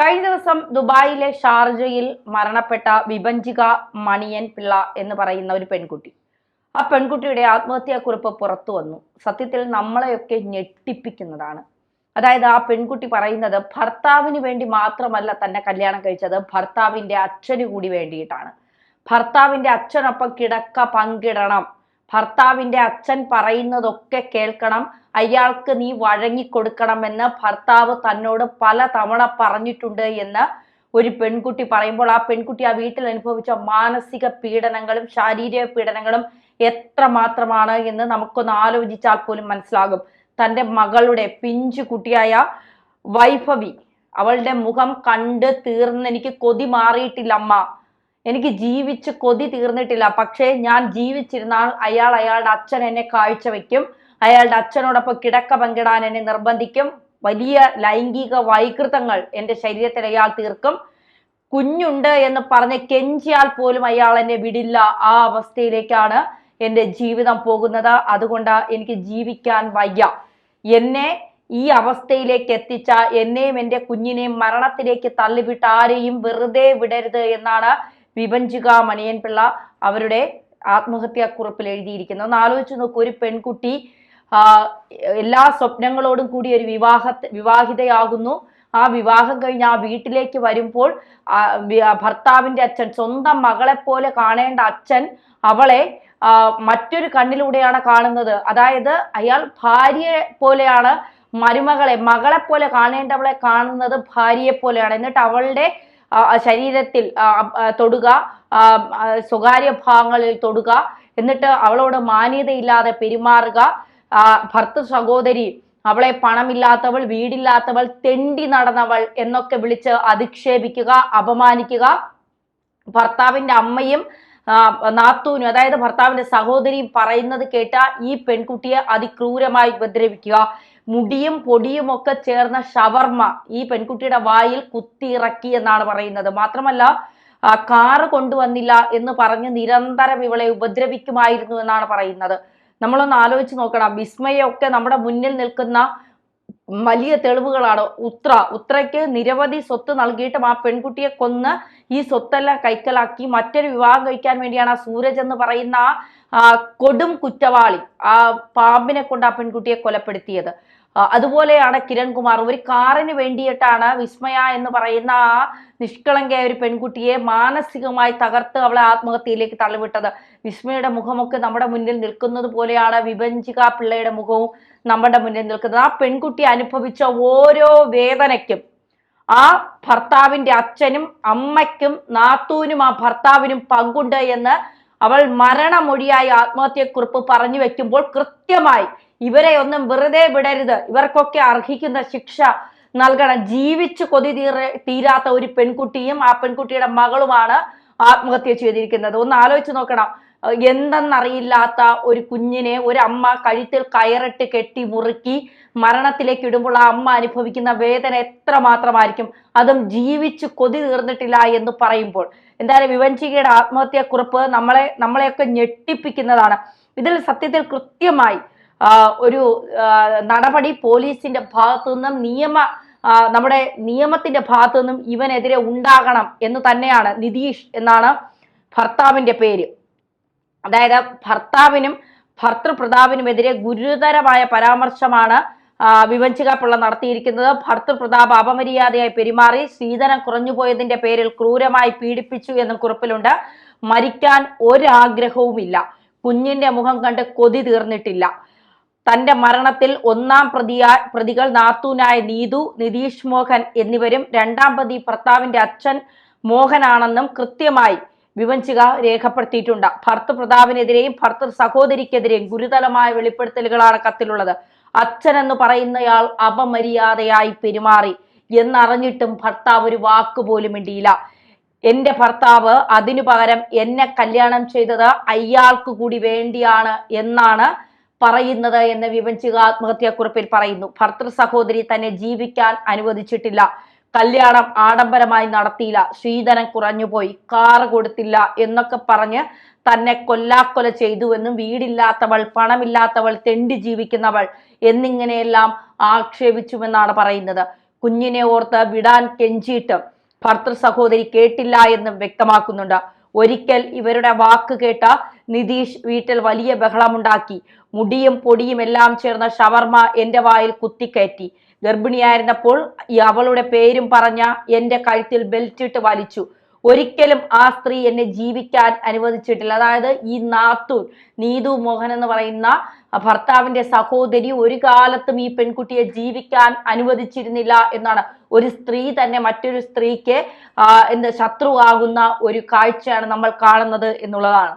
കഴിഞ്ഞ ദിവസം ദുബായിലെ ഷാർജയിൽ മരണപ്പെട്ട വിഭഞ്ചിക മണിയൻ പിള്ള എന്ന് പറയുന്ന ഒരു പെൺകുട്ടി. ആ പെൺകുട്ടിയുടെ ആത്മഹത്യാക്കുറിപ്പ് പുറത്തു വന്നു. സത്യത്തിൽ നമ്മളെയൊക്കെ ഞെട്ടിപ്പിക്കുന്നതാണ്. അതായത് ആ പെൺകുട്ടി പറയുന്നത് ഭർത്താവിന് വേണ്ടി മാത്രമല്ല തന്നെ കല്യാണം കഴിച്ചത് ഭർത്താവിന്റെ അച്ഛന് കൂടി വേണ്ടിയിട്ടാണ്. ഭർത്താവിന്റെ അച്ഛനൊപ്പം കിടക്ക പങ്കിടണം. ഭർത്താവിന്റെ അച്ഛൻ പറയുന്നതൊക്കെ കേൾക്കണം. അയാൾക്ക് നീ വഴങ്ങിക്കൊടുക്കണമെന്ന് ഭർത്താവ് തന്നോട് പല തവണ പറഞ്ഞിട്ടുണ്ട് എന്ന് ഒരു പെൺകുട്ടി പറയുമ്പോൾ ആ പെൺകുട്ടി ആ വീട്ടിൽ അനുഭവിച്ച മാനസിക പീഡനങ്ങളും ശാരീരിക പീഡനങ്ങളും എത്ര മാത്രമാണ് എന്ന് നമുക്കൊന്ന് ആലോചിച്ചാൽ പോലും മനസ്സിലാകും. തന്റെ മകളുടെ പിഞ്ചു കുട്ടിയായ വൈഭവി അവളുടെ മുഖം കണ്ട് തീർന്ന് എനിക്ക് കൊതി മാറിയിട്ടില്ല അമ്മ എനിക്ക് ജീവിച്ച് കൊതി തീർന്നിട്ടില്ല. പക്ഷേ ഞാൻ ജീവിച്ചിരുന്നാൽ അയാൾ അയാളുടെ അച്ഛൻ എന്നെ കാഴ്ചവെക്കും. അയാളുടെ അച്ഛനോടൊപ്പം കിടക്ക പങ്കിടാൻ എന്നെ നിർബന്ധിക്കും. വലിയ ലൈംഗിക വൈകൃതങ്ങൾ എന്റെ ശരീരത്തിൽ അയാൾ തീർക്കും. കുഞ്ഞുണ്ട് എന്ന് പറഞ്ഞ് കെഞ്ചിയാൽ പോലും അയാൾ എന്നെ വിടില്ല. ആ അവസ്ഥയിലേക്കാണ് എന്റെ ജീവിതം പോകുന്നത്. അതുകൊണ്ട് എനിക്ക് ജീവിക്കാൻ വയ്യ. എന്നെ ഈ അവസ്ഥയിലേക്ക് എത്തിച്ച എന്നെയും എന്റെ കുഞ്ഞിനെയും മരണത്തിലേക്ക് തള്ളിവിട്ട് ആരെയും വെറുതെ വിടരുത് എന്നാണ് വിഭഞ്ചിക മണിയൻപിള്ള അവരുടെ ആത്മഹത്യാക്കുറിപ്പിൽ എഴുതിയിരിക്കുന്നത് ഒന്ന് ആലോചിച്ച് നോക്കൂ ഒരു പെൺകുട്ടി എല്ലാ സ്വപ്നങ്ങളോടും കൂടി ഒരു വിവാഹ വിവാഹിതയാകുന്നു. ആ വിവാഹം കഴിഞ്ഞ് ആ വീട്ടിലേക്ക് വരുമ്പോൾ ഭർത്താവിന്റെ അച്ഛൻ സ്വന്തം മകളെ പോലെ കാണേണ്ട അച്ഛൻ അവളെ മറ്റൊരു കണ്ണിലൂടെയാണ് കാണുന്നത്. അതായത് അയാൾ ഭാര്യയെ പോലെയാണ് മരുമകളെ മകളെ പോലെ കാണേണ്ടവളെ കാണുന്നത് ഭാര്യയെ പോലെയാണ്. എന്നിട്ട് അവളുടെ ശരീരത്തിൽ തൊടുക സ്വകാര്യ ഭാഗങ്ങളിൽ തൊടുക എന്നിട്ട് അവളോട് മാന്യതയില്ലാതെ പെരുമാറുക. ഭർത്ത സഹോദരി അവളെ പണമില്ലാത്തവൾ വീടില്ലാത്തവൾ തെണ്ടി നടന്നവൾ എന്നൊക്കെ വിളിച്ച് അധിക്ഷേപിക്കുക അപമാനിക്കുക. ഭർത്താവിന്റെ അമ്മയും നാത്തൂനും അതായത് ഭർത്താവിന്റെ സഹോദരിയും പറയുന്നത് കേട്ട ഈ പെൺകുട്ടിയെ അതിക്രൂരമായി ഉപദ്രവിക്കുക. മുടിയും പൊടിയും ഒക്കെ ചേർന്ന ഷവർമ്മ ഈ പെൺകുട്ടിയുടെ വായിൽ കുത്തിയിറക്കി എന്നാണ് പറയുന്നത്. മാത്രമല്ല കാറ് കൊണ്ടുവന്നില്ല എന്ന് പറഞ്ഞ് നിരന്തരം ഇവളെ ഉപദ്രവിക്കുമായിരുന്നു എന്നാണ് പറയുന്നത്. നമ്മളൊന്ന് ആലോചിച്ച് നോക്കണം. വിസ്മയൊക്കെ നമ്മുടെ മുന്നിൽ നിൽക്കുന്ന വലിയ തെളിവുകളാണ്. ഉത്ര ഉത്രയ്ക്ക് നിരവധി സ്വത്ത് നൽകിയിട്ടും ആ പെൺകുട്ടിയെ കൊന്ന് ഈ സ്വത്തെല്ലാം കൈക്കലാക്കി മറ്റൊരു വിവാഹം കഴിക്കാൻ വേണ്ടിയാണ് ആ സൂരജ് എന്ന് പറയുന്ന ആ, കൊടും കുറ്റവാളി ആ പാമ്പിനെ കൊണ്ട് ആ പെൺകുട്ടിയെ കൊലപ്പെടുത്തിയത്. അതുപോലെയാണ് കിരൺകുമാർ. ഒരു കാറിന് വേണ്ടിയിട്ടാണ് വിസ്മയ എന്ന് പറയുന്ന ആ നിഷ്കളങ്കയായ ഒരു പെൺകുട്ടിയെ മാനസികമായി തകർത്ത് അവളെ ആത്മഹത്യയിലേക്ക് തള്ളിവിട്ടത്. വിസ്മയുടെ മുഖമൊക്കെ നമ്മുടെ മുന്നിൽ നിൽക്കുന്നത് പോലെയാണ് വിഭജിക പിള്ളയുടെ മുഖവും നമ്മുടെ മുന്നിൽ നിൽക്കുന്നത്. ആ പെൺകുട്ടി അനുഭവിച്ച ഓരോ വേദനയ്ക്കും ആ ഭർത്താവിന്റെ അച്ഛനും അമ്മയ്ക്കും നാത്തൂനും ആ ഭർത്താവിനും പങ്കുണ്ട് എന്ന് അവൾ മരണമൊഴിയായി ആത്മഹത്യക്കുറിപ്പ് പറഞ്ഞു വെക്കുമ്പോൾ കൃത്യമായി ഇവരെ ഒന്നും വെറുതെ വിടരുത്. ഇവർക്കൊക്കെ അർഹിക്കുന്ന ശിക്ഷ നൽകണം. ജീവിച്ചു കൊതി തീര തീരാത്ത ഒരു പെൺകുട്ടിയും ആ പെൺകുട്ടിയുടെ മകളുമാണ് ആത്മഹത്യ ചെയ്തിരിക്കുന്നത്. ഒന്ന് ആലോചിച്ച് നോക്കണം. എന്തെന്നറിയില്ലാത്ത ഒരു കുഞ്ഞിനെ ഒരു അമ്മ കഴുത്തിൽ കയറിട്ട് കെട്ടി മുറുക്കി മരണത്തിലേക്ക് ഇടുമ്പോൾ ആ അമ്മ അനുഭവിക്കുന്ന വേദന എത്ര മാത്രമായിരിക്കും? അതും ജീവിച്ച് കൊതി തീർന്നിട്ടില്ല എന്ന് പറയുമ്പോൾ. എന്തായാലും വിവഞ്ചികയുടെ ആത്മഹത്യാക്കുറിപ്പ് നമ്മളെ നമ്മളെയൊക്കെ ഞെട്ടിപ്പിക്കുന്നതാണ്. ഇതിൽ സത്യത്തിൽ കൃത്യമായി ഒരു നടപടി പോലീസിന്റെ ഭാഗത്തു നിന്നും നിയമ നമ്മുടെ നിയമത്തിന്റെ ഭാഗത്തു നിന്നും ഇവനെതിരെ ഉണ്ടാകണം എന്ന് തന്നെയാണ് നിതീഷ് എന്നാണ് ഭർത്താവിന്റെ പേര്. അതായത് ഭർത്താവിനും ഭർത്തൃപ്രതാപിനുമെതിരെ ഗുരുതരമായ പരാമർശമാണ് വിവഞ്ചിക പിള്ള നടത്തിയിരിക്കുന്നത്. ഭർത്തൃപ്രതാപ് അപമര്യാദയായി പെരുമാറി. സ്ത്രീധനം കുറഞ്ഞുപോയതിന്റെ പേരിൽ ക്രൂരമായി പീഡിപ്പിച്ചു എന്നും കുറിപ്പിലുണ്ട്. മരിക്കാൻ ഒരാഗ്രഹവുമില്ല. കുഞ്ഞിന്റെ മുഖം കണ്ട് കൊതി തീർന്നിട്ടില്ല. തന്റെ മരണത്തിൽ ഒന്നാം പ്രതിയാ പ്രതികൾ നാത്തൂനായ നീതു നിതീഷ് മോഹൻ എന്നിവരും രണ്ടാം പ്രതി ഭർത്താവിന്റെ അച്ഛൻ മോഹനാണെന്നും കൃത്യമായി വിവഞ്ചിക രേഖപ്പെടുത്തിയിട്ടുണ്ട്. ഭർത്തൃ പ്രതാപിനെതിരെയും ഭർത്തൃ സഹോദരിക്കെതിരെയും ഗുരുതരമായ വെളിപ്പെടുത്തലുകളാണ് കത്തിലുള്ളത്. അച്ഛൻ എന്ന് പറയുന്നയാൾ അപമര്യാദയായി പെരുമാറി എന്നറിഞ്ഞിട്ടും ഭർത്താവ് ഒരു വാക്ക് പോലും എന്റെ ഭർത്താവ് അതിനു പകരം എന്നെ കല്യാണം ചെയ്തത് അയാൾക്ക് കൂടി വേണ്ടിയാണ് എന്നാണ് പറയുന്നത് എന്ന് വിവഞ്ചിക ആത്മഹത്യാക്കുറിപ്പിൽ പറയുന്നു. ഭർത്തൃ സഹോദരി തന്നെ ജീവിക്കാൻ അനുവദിച്ചിട്ടില്ല. കല്യാണം ആഡംബരമായി നടത്തിയില്ല. ശ്രീധരൻ കുറഞ്ഞുപോയി. കാറ് കൊടുത്തില്ല എന്നൊക്കെ പറഞ്ഞ് തന്നെ കൊല്ലാക്കൊല ചെയ്തുവെന്നും വീടില്ലാത്തവൾ പണമില്ലാത്തവൾ തെണ്ടി ജീവിക്കുന്നവൾ എന്നിങ്ങനെയെല്ലാം ആക്ഷേപിച്ചുവെന്നാണ് പറയുന്നത്. കുഞ്ഞിനെ ഓർത്ത് വിടാൻ കെഞ്ചിയിട്ട് ഭർത്തൃ സഹോദരി കേട്ടില്ല എന്നും വ്യക്തമാക്കുന്നുണ്ട്. ഒരിക്കൽ ഇവരുടെ വാക്ക് കേട്ട നിതീഷ് വീട്ടിൽ വലിയ ബഹളമുണ്ടാക്കി. മുടിയും പൊടിയും എല്ലാം ചേർന്ന ഷവർമ എന്റെ വായിൽ കുത്തിക്കയറ്റി. ഗർഭിണിയായിരുന്നപ്പോൾ അവളുടെ പേരും പറഞ്ഞ എന്റെ കഴുത്തിൽ ബെൽറ്റ് ഇട്ട് വലിച്ചു. ഒരിക്കലും ആ സ്ത്രീ എന്നെ ജീവിക്കാൻ അനുവദിച്ചിട്ടില്ല. അതായത് ഈ നാത്തൂൻ നീതു മോഹൻ എന്ന് പറയുന്ന ഭർത്താവിന്റെ സഹോദരി ഒരു കാലത്തും ഈ പെൺകുട്ടിയെ ജീവിക്കാൻ അനുവദിച്ചിരുന്നില്ല എന്നാണ്. ഒരു സ്ത്രീ തന്നെ മറ്റൊരു സ്ത്രീക്ക് എന്ത് ശത്രുവാകുന്ന ഒരു കാഴ്ചയാണ് നമ്മൾ കാണുന്നത് എന്നുള്ളതാണ്.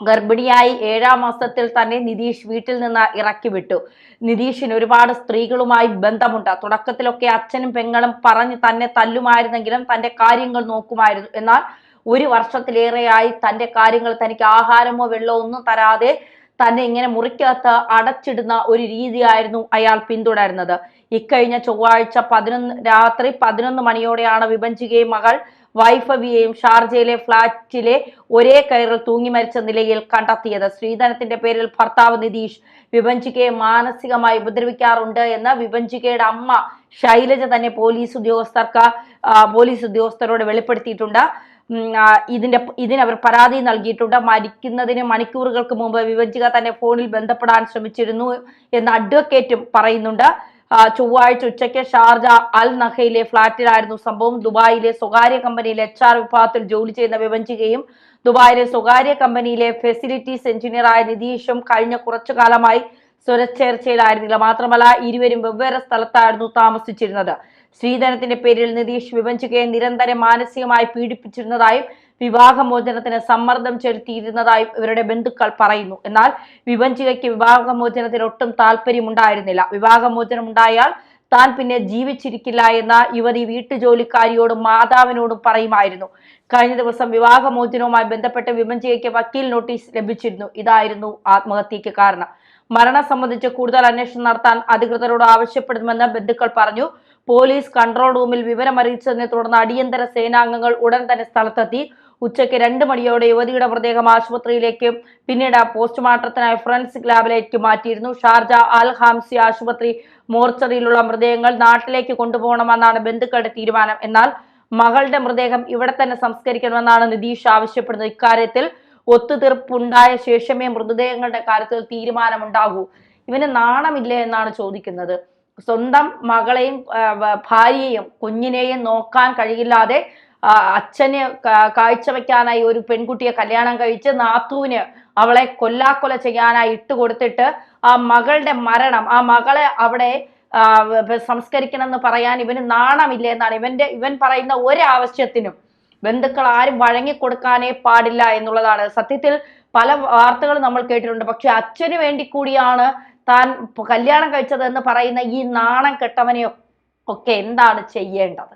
ഗർഭിണിയായി ഏഴാം മാസത്തിൽ തന്നെ നിതീഷ് വീട്ടിൽ നിന്ന് ഇറക്കി വിട്ടു നിതീഷിന് ഒരുപാട് സ്ത്രീകളുമായി ബന്ധമുണ്ട്. തുടക്കത്തിലൊക്കെ അച്ഛനും പെങ്ങളും പറഞ്ഞ് തന്നെ തല്ലുമായിരുന്നെങ്കിലും തന്റെ കാര്യങ്ങൾ നോക്കുമായിരുന്നു. എന്നാൽ ഒരു വർഷത്തിലേറെയായി തന്റെ കാര്യങ്ങൾ തനിക്ക് ആഹാരമോ വെള്ളമോ ഒന്നും തരാതെ തന്നെ ഇങ്ങനെ മുറിക്കകത്ത് അടച്ചിടുന്ന ഒരു രീതിയായിരുന്നു അയാൾ പിന്തുടരുന്നത്. ഇക്കഴിഞ്ഞ ചൊവ്വാഴ്ച പതിനൊന്ന് രാത്രി പതിനൊന്ന് മണിയോടെയാണ് വിഭജികയും മകൾ വൈഫവിയെയും ഷാർജയിലെ ഫ്ളാറ്റിലെ ഒരേ കയറിൽ തൂങ്ങി മരിച്ച നിലയിൽ കണ്ടെത്തിയത്. ശ്രീധനത്തിന്റെ പേരിൽ ഭർത്താവ് നിതീഷ് വിഭഞ്ചികയെ മാനസികമായി ഉപദ്രവിക്കാറുണ്ട് എന്ന് വിഭഞ്ചികയുടെ അമ്മ ശൈലജ തന്നെ പോലീസ് ഉദ്യോഗസ്ഥർക്ക് പോലീസ് ഉദ്യോഗസ്ഥരോട് വെളിപ്പെടുത്തിയിട്ടുണ്ട്. ഇതിന്റെ ഇതിനവർ പരാതി നൽകിയിട്ടുണ്ട്. മരിക്കുന്നതിന് മണിക്കൂറുകൾക്ക് മുമ്പ് വിഭജിക തന്നെ ഫോണിൽ ബന്ധപ്പെടാൻ ശ്രമിച്ചിരുന്നു എന്ന് അഡ്വക്കേറ്റും പറയുന്നുണ്ട്. ചൊവ്വാഴ്ച ഉച്ചയ്ക്ക് ഷാർജ അൽ നഹയിലെ ഫ്ളാറ്റിലായിരുന്നു സംഭവം. ദുബായിലെ സ്വകാര്യ കമ്പനിയിലെ എച്ച് ആർ വിഭാഗത്തിൽ ജോലി ചെയ്യുന്ന വിവഞ്ചികയും ദുബായിലെ സ്വകാര്യ കമ്പനിയിലെ ഫെസിലിറ്റീസ് എഞ്ചിനീയറായ നിതീഷും കഴിഞ്ഞ കുറച്ചു കാലമായി സ്വരച്ചേർച്ചയിലായിരുന്നില്ല. മാത്രമല്ല ഇരുവരും വെവ്വേറെ സ്ഥലത്തായിരുന്നു താമസിച്ചിരുന്നത്. സ്ത്രീധനത്തിന്റെ പേരിൽ നിതീഷ് വിവഞ്ചികയെ നിരന്തരം മാനസികമായി പീഡിപ്പിച്ചിരുന്നതായും വിവാഹമോചനത്തിന് സമ്മർദ്ദം ചെലുത്തിയിരുന്നതായി ഇവരുടെ ബന്ധുക്കൾ പറയുന്നു. എന്നാൽ വിവഞ്ചികയ്ക്ക് വിവാഹമോചനത്തിന് ഒട്ടും താല്പര്യമുണ്ടായിരുന്നില്ല. വിവാഹമോചനം ഉണ്ടായാൽ താൻ പിന്നെ ജീവിച്ചിരിക്കില്ല എന്ന യുവതി വീട്ടുജോലിക്കാരിയോടും മാതാവിനോടും പറയുമായിരുന്നു. കഴിഞ്ഞ ദിവസം വിവാഹമോചനവുമായി ബന്ധപ്പെട്ട് വിമഞ്ചികയ്ക്ക് വക്കീൽ നോട്ടീസ് ലഭിച്ചിരുന്നു. ഇതായിരുന്നു ആത്മഹത്യക്ക് കാരണം. മരണം സംബന്ധിച്ച് കൂടുതൽ അന്വേഷണം നടത്താൻ അധികൃതരോട് ആവശ്യപ്പെടുമെന്ന് ബന്ധുക്കൾ പറഞ്ഞു. പോലീസ് കൺട്രോൾ റൂമിൽ വിവരം അറിയിച്ചതിനെ തുടർന്ന് അടിയന്തര സേനാംഗങ്ങൾ ഉടൻ തന്നെ സ്ഥലത്തെത്തി. ഉച്ചയ്ക്ക് രണ്ട് മണിയോടെ യുവതിയുടെ മൃതദേഹം ആശുപത്രിയിലേക്കും പിന്നീട് പോസ്റ്റ്മോർട്ടത്തിനായി ഫോറൻസിക് ലാബിലേക്ക് മാറ്റിയിരുന്നു. ഷാർജ അൽ ഹാംസി ആശുപത്രി മോർച്ചറിയിലുള്ള മൃതദേഹങ്ങൾ നാട്ടിലേക്ക് കൊണ്ടുപോകണമെന്നാണ് ബന്ധുക്കളുടെ തീരുമാനം. എന്നാൽ മകളുടെ മൃതദേഹം ഇവിടെ തന്നെ സംസ്കരിക്കണമെന്നാണ് നിതീഷ് ആവശ്യപ്പെടുന്നത്. ഇക്കാര്യത്തിൽ ഒത്തുതീർപ്പുണ്ടായ ശേഷമേ മൃതദേഹങ്ങളുടെ കാര്യത്തിൽ തീരുമാനമുണ്ടാകൂ. ഇവന് നാണമില്ലേ എന്നാണ് ചോദിക്കുന്നത്. സ്വന്തം മകളെയും ഭാര്യയെയും കുഞ്ഞിനെയും നോക്കാൻ കഴിയില്ലാതെ അച്ഛന് കാഴ്ചവെക്കാനായി ഒരു പെൺകുട്ടിയെ കല്യാണം കഴിച്ച് നാത്തുവിന് അവളെ കൊല്ലാക്കൊല ചെയ്യാനായി ഇട്ട് കൊടുത്തിട്ട് ആ മകളുടെ മരണം ആ മകളെ അവിടെ സംസ്കരിക്കണം എന്ന് പറയാൻ ഇവന് നാണമില്ല എന്നാണ് ഇവന്റെ ഇവൻ പറയുന്ന ഒരാവശ്യത്തിനും ബന്ധുക്കൾ ആരും വഴങ്ങിക്കൊടുക്കാനേ പാടില്ല എന്നുള്ളതാണ്. സത്യത്തിൽ പല വാർത്തകളും നമ്മൾ കേട്ടിട്ടുണ്ട്. പക്ഷെ അച്ഛന് വേണ്ടി കൂടിയാണ് താൻ കല്യാണം കഴിച്ചത് എന്ന് പറയുന്ന ഈ നാണം കെട്ടവനെ ഒക്കെ എന്താണ് ചെയ്യേണ്ടത്?